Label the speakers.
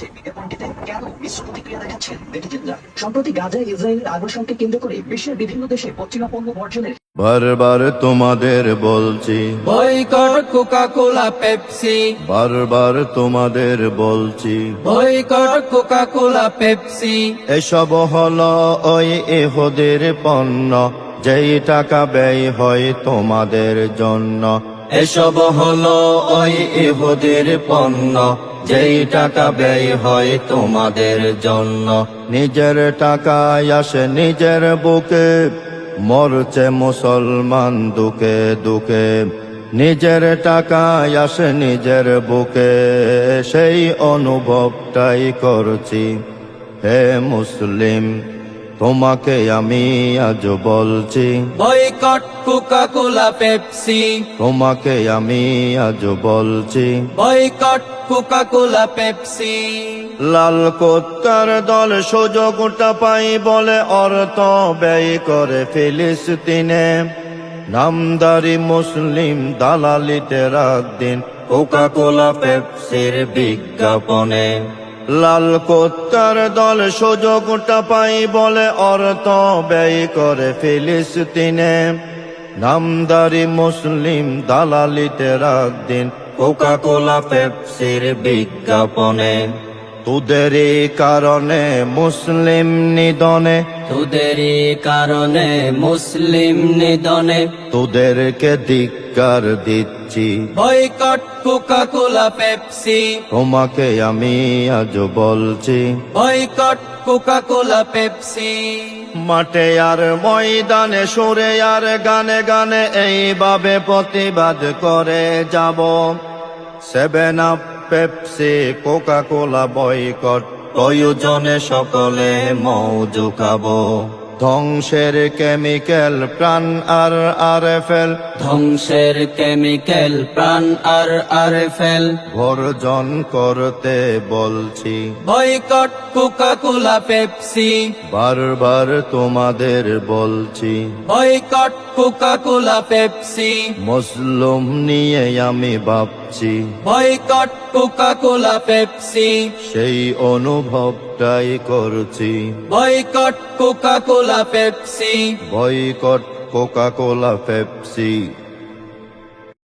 Speaker 1: হচ্ছে বিজ্ঞাপনটিতে কেন মিশ্র প্রতিক্রিয়া দেখাচ্ছেন নেটিজেনরা সম্প্রতি গাজায় ইসরায়েলের আগ্রাসনকে কেন্দ্র করে বিশ্বের বিভিন্ন দেশে পশ্চিমা পণ্য বর্জনের
Speaker 2: বারবার তোমাদের বলছি।
Speaker 3: Boycott Coca Cola Pepsi.
Speaker 2: বারবার তোমাদের বলছি।
Speaker 3: Boycott Coca Cola Pepsi.
Speaker 2: এসব হলো ওই এহদের পণ্য যেই টাকা ব্যয় হয় তোমাদের জন্য। এসব হলো ওই ইহুদের পণ্য, যেই টাকা ব্যয় হয় তোমাদের জন্য। নিজের টাকায় আসে নিজের বুকে, মরছে মুসলমান দুকে দুকে। নিজের টাকায় আসে নিজের বুকে, সেই অনুভবটাই করছি। হে মুসলিম তোমাকে আমি আজ বলছি
Speaker 3: বয়কট কোকা কোলা পেপসি।
Speaker 2: তোমাকে আমি আজ বলছি
Speaker 3: বয়কট কোকা কোলা পেপসি।
Speaker 2: লাল কোত্তার দল সুযোগটা পাই বলে অর্থ ব্যয় করে ফিলিস্তিনে। নামদারি মুসলিম দালালিতে রাত দিন কোকা কোলা পেপসির বিজ্ঞাপনে। লাল কোত্তার দল সুযোগটা পাই বলে অর্থ ব্যয় করে ফিলিস্তিনে। নামদারি মুসলিম দালালিতে রাত দিন কোকা কোলা পেপসির বিজ্ঞাপনে। তোদের কারণে মুসলিম নিদনে
Speaker 3: তোদেরই কারণে মুসলিম নিদনে
Speaker 2: তোদেরকে ধিক্কার দিচ্ছি।
Speaker 3: Boycott Coca Cola Pepsi.
Speaker 2: তোমাকে আমি আজ বলছি
Speaker 3: বয়কট কোকা কোলা পেপসি।
Speaker 2: মাঠে আর ময়দানে সুরে আর গানে গানে এইভাবে প্রতিবাদ করে যাব। Seven up Pepsi Coca Cola boycott প্রয়োজনে সকলে মৌজু খাব। ধ্বংসের কেমিক্যাল প্রাণ আর আর ফেল
Speaker 3: ধ্বংসের কেমিক্যাল প্রাণ আর আর ফেল
Speaker 2: বর্জন করতে বলছি।
Speaker 3: Boycott Coca Cola Pepsi.
Speaker 2: বারবার তোমাদের বলছি।
Speaker 3: Boycott Coca Cola Pepsi.
Speaker 2: মুসলুম নিয়ে আমি ভাবছি।
Speaker 3: Boycott Coca Cola Pepsi.
Speaker 2: সেই অনুভবটাই করছি।
Speaker 3: Boycott Coca Cola Pepsi.
Speaker 2: Boycott Coca Cola Pepsi.